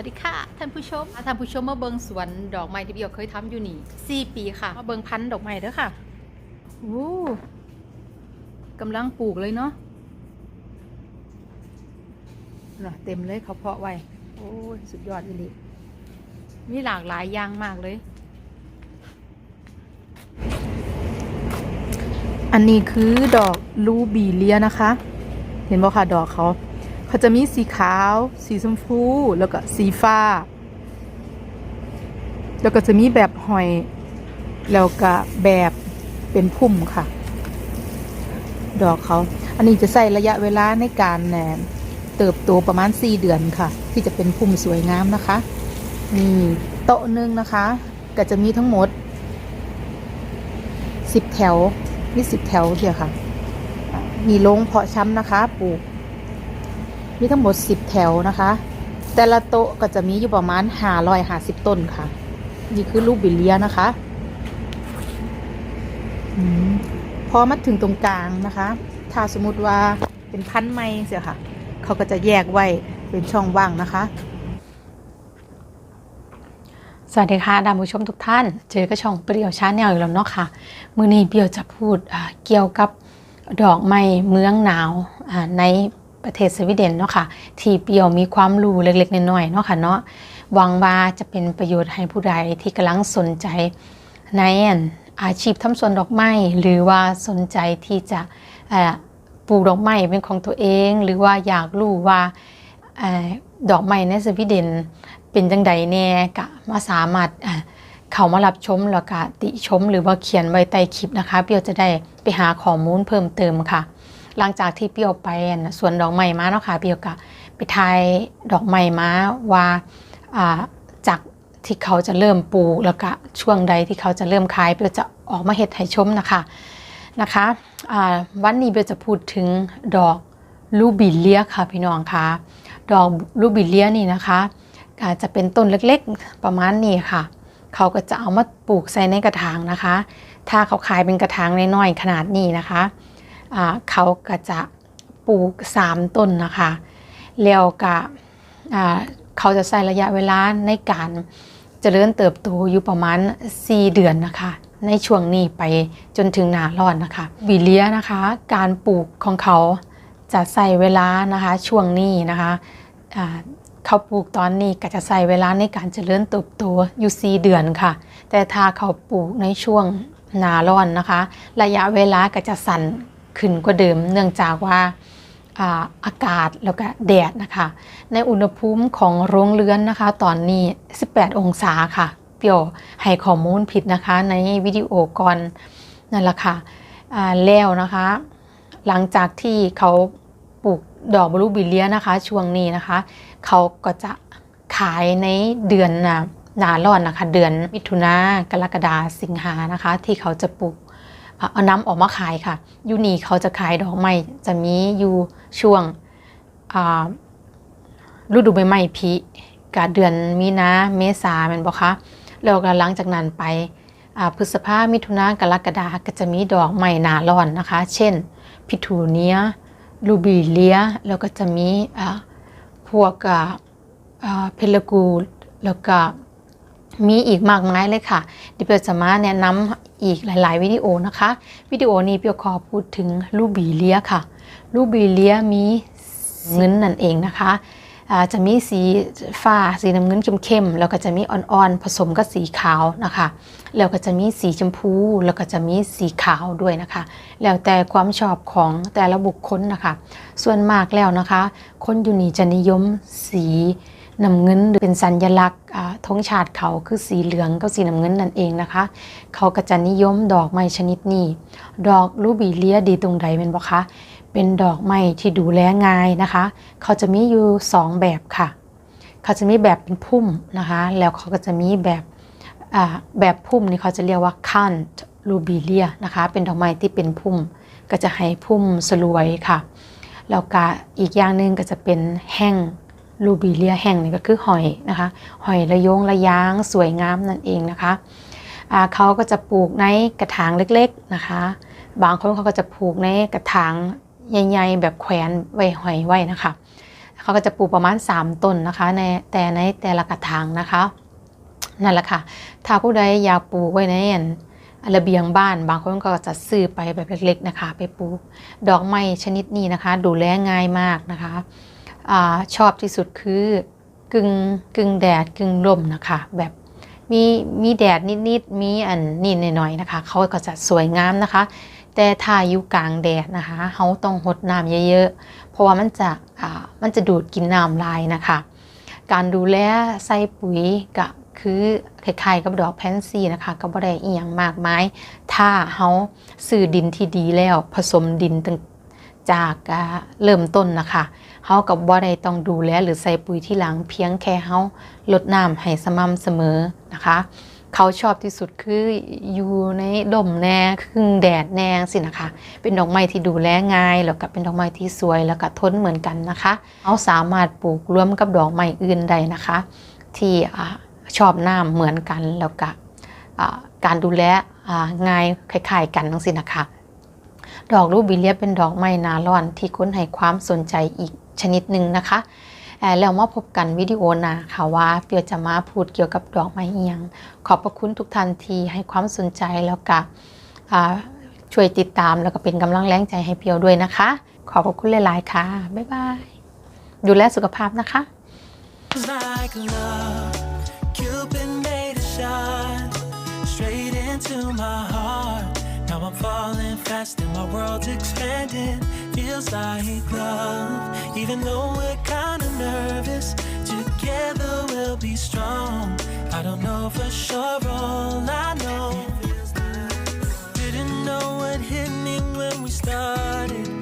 สวัสดีค่ะท่านผู้ชมท่านผู้ชมมาเบิงสวนดอกไม้ที่พี่เอาเคยทำอยู่นี่สี่ปีค่ะมาเบิงพันธุ์ดอกไม้เด้อค่ะโอ้กำลังปลูกเลยเนาะน่ะเต็มเลยเขาเพาะไว้โอ้ยสุดยอดอีหลีมีหลากหลายอย่างมากเลย อันนี้คือดอกลูบีเลียนะคะ เห็นบ่ค่ะดอกเขา เขาจะมีสีขาว สีชมพู แล้วก็สีฟ้า แล้วก็จะมีแบบหอย แล้วก็แบบเป็นพุ่มค่ะ ดอกเขา อันนี้จะใส่ระยะเวลาในการแหนเติบโตประมาณ 4 เดือนค่ะ ที่จะเป็นพุ่มสวยงามนะคะ นี่โต๊ะหนึ่งนะคะ ก็จะมีทั้งหมด 10 แถวมี10 แถวเดียวค่ะอะ มีโรงเพาะช้ำนะคะ ปลูก มีทั้งหมด 10 แถวนะคะ แต่ละโต๊ะก็จะมีอยู่ประมาณ550ต้นค่ะ นี่คือลูกบิลเลียนะคะอพอมาถึงตรงกลางนะคะ ถ้าสมมติว่าเป็นพันไม้เสียค่ะ เขาก็จะแยกไว้เป็นช่องว่างนะคะ สวัสดีค่ะท่านผู้ชมทุกท่าน เจอกับช่องเปรียวชาแนลอีกแล้วเนาะค่ะ มือนี้เปรียวจะพูดเกี่ยวกับดอกไม้เมืองหนาวใน ประเทศสวีเดนเนาะค่ะที่เปียวมีความรู้เล็กๆน้อยๆเนาะค่ะเนาะหวังว่าจะเป็นประโยชน์ให้ผู้ใดที่กำลังสนใจในอาชีพทำสวนดอกไม้หรือว่าสนใจที่จะปลูกดอกไม้เป็นของตัวเอง หรือว่าอยากรู้ว่าอดอกไม้ในสวีเดนเป็นจังใดแน่กะมาสามารถเข้ามารับชมแล้วก็ติชม หรือว่าเขียนไว้ใต้คลิปนะคะเปียวจะได้ไปหาข้อมูลเพิ่มเติมค่ะ หลังจากที่เปียวไปอั่นสวนดอกไม้มาเนาะค่ะเปียวก็ไปทายดอกไม้มาว่าจากที่เขาจะเริ่มปลูกแล้วก็ช่วงใดที่เขาจะเริ่มขายเปียวจะออกมาเฮ็ดให้ชมนะคะนะคะวันนี้เปียวจะพูดถึงดอกลูบิเลียค่ะพี่น้องคะดอกลูบิเลียนี่นะคะอาจจะเป็นต้นเล็กๆประมาณนี้ค่ะ เขาก็จะเอามาปลูกใส่ในกระถางนะคะ ถ้าเขาขายเป็นกระถางน้อยๆขนาดนี้นะคะ เขาก็จะปลูก3ต้นนะคะแล้วก็เขาจะใส่ระยะเวลาในการเจริญเติบโตอยู่ประมาณ 4 เดือนนะคะ ในช่วงนี้ไปจนถึงหนาร้อนนะคะวิเลียนะคะ การปลูกของเขาจะใส่เวลานะคะช่วงนี้นะคะเขาปลูกตอนนี้ก็จะใส่เวลาในการเจริญเติบโตอยู่ 4 เดือนค่ะ แต่ถ้าเขาปลูกในช่วงหนาร้อนนะคะ ระยะเวลาก็จะสั่น ขึ้นกว่าเดิม เนื่องจากว่าอากาศแล้วก็แดดนะคะ ในอุณหภูมิของโรงเรือนนะคะ ตอนนี้ 18 องศาค่ะ เปียวให้ข้อมูลผิดนะคะ ในวิดีโอก่อนนั่นแหละค่ะแล้วนะคะ หลังจากที่เขาปลูกดอกบลูบิเลียนะคะ ช่วงนี้นะคะ เขาก็จะขายในเดือนน่ะหนาร้อนนะคะ เดือนมิถุนากรกฎาสิงหานะคะ ที่เขาจะปลูก เอาน้ำออกมาขายค่ะยูนีเขาจะขายดอกไม้จะมีอยู่ช่วงฤดูใบไม้ผลิกับเดือนมีนาเมษาเป็นบ่คะแล้วก็หลังจากนั้นไปพฤษภามิถุนากรกฎาก็จะมีดอกไม้หนาร้อนนะคะ เช่น พิทูเนียลูบิเลีย แล้วก็จะมีพวกเพลกูแล้วก็มีอีกมากมายเลยค่ะดี๋ยวเปียวจะมาแนะนำ อีกหลาย ๆ วิดีโอนะคะ วิดีโอนี้เปียวขอพูดถึงลูบีเลียค่ะ ลูบีเลียมีเงินนั่นเองนะคะอ่าจะมีสีฟ้าสีน้ำเงินเข้มๆแล้วก็จะมีอ่อนๆผสมกับสีขาวนะคะ แล้วก็จะมีสีชมพู แล้วก็จะมีสีขาวด้วยนะคะ แล้วแต่ความชอบของแต่ละบุคคลนะคะ ส่วนมากแล้วนะคะ คนอยู่นี่จะนิยมสี น้ำเงินหรือเป็นสัญลักษณ์อ่าธงชาติเขาคือสีเหลืองกับสีน้ำเงินนั่นเองนะคะ เขาก็จะนิยมดอกไม้ชนิดนี้ ดอกลูบิเลียดีตรงใดเป็นบ่คะเป็นดอกไม้ที่ดูแลง่ายนะคะ เขาจะมีอยู่สองแบบค่ะ เขาจะมีแบบเป็นพุ่มนะคะ แล้วเขาก็จะมีแบบแบบพุ่มนี่เขาจะเรียกว่าคันลูบิเลียนะคะ เป็นดอกไม้ที่เป็นพุ่ม ก็จะให้พุ่มสลวยค่ะแล้วก็อีกอย่างหนึ่งก็จะเป็นแห้ง ลูบิเลียแห้งนี่ก็คือหอยนะคะ หอยระยงระยางสวยงามนั่นเองนะคะเขาก็จะปลูกในกระถางเล็กๆนะคะ บางคนเขาก็จะปลูกในกระถางใหญ่ๆแบบแขวนไว้หอยไว้นะคะเขาก็จะปลูกประมาณ 3ต้นนะคะในแต่ในแต่ละกระถางนะคะนั่นแหละค่ะ ถ้าผู้ใดอยากปลูกไว้ในอันระเบียงบ้าน บางคนก็จะซื้อไปแบบเล็กๆนะคะ ไปปลูกดอกไม้ชนิดนี้นะคะ ดูแลง่ายมากนะคะ อชอบที่สุดคือกึ่งกึ่งแดดกึ่งลมนะคะ แบบมีมีแดดนิดๆมีอันนี่หน่อยๆนะคะ เขาก็จะสวยงามนะคะ แต่ถ้าอยู่กลางแดดนะคะเขาต้องหดน้ำเยอะๆ เพราะว่ามันจะมันจะดูดกินน้ำลายนะคะ การดูแลใส่ปุ๋ยก็คือคล้ายๆกับดอกแพนซีนะคะก็บ่ได้อีหยังมากมายถ้าเฮาซื้อดินที่ดีแล้วผสมดินจากเริ่มต้นนะคะ เฮากับบ่ได้ต้องดูแลหรือใส่ปุ๋ยที่หลังเพียงแค่เฮาลดน้ำให้สม่ำเสมอนะคะ เขาชอบที่สุดคืออยู่ในลมแน่ครึ่งแดดแน่สินะคะ เป็นดอกไม้ที่ดูแลง่ายแล้วก็เป็นดอกไม้ที่สวยแล้วก็ทนเหมือนกันนะคะเอาสามารถปลูกร่วมกับดอกไม้อื่นได้นะคะ ที่ชอบน้ำเหมือนกันแล้วก็การดูแลง่ายคล้ายๆกันทั้งสินะคะ ดอกรูบิเลียเป็นดอกไม้นาร้อนที่ค้นให้ความสนใจอีกชนิดหนึ่งนะคะเอ่อแล้วมาพบกันวิดีโอหน้าค่ะว่าเปียวจะมาพูดเกี่ยวกับดอกไม้เอียง ขอบพระคุณทุกท่านที่ให้ความสนใจแล้วก็ช่วยติดตามแล้วก็เป็นกำลังแรงใจให้เปียวด้วยนะคะ ขอบพระคุณหลายๆค่ะ บ๊ายบาย ดูแลสุขภาพนะคะ like love. Cupid made a shot straight into my heart. Now I'm falling fast and my world's expanding. Feels like love, even though we're kinda nervous. Together we'll be strong. I don't know for sure, all I know. Didn't know what hit me when we started.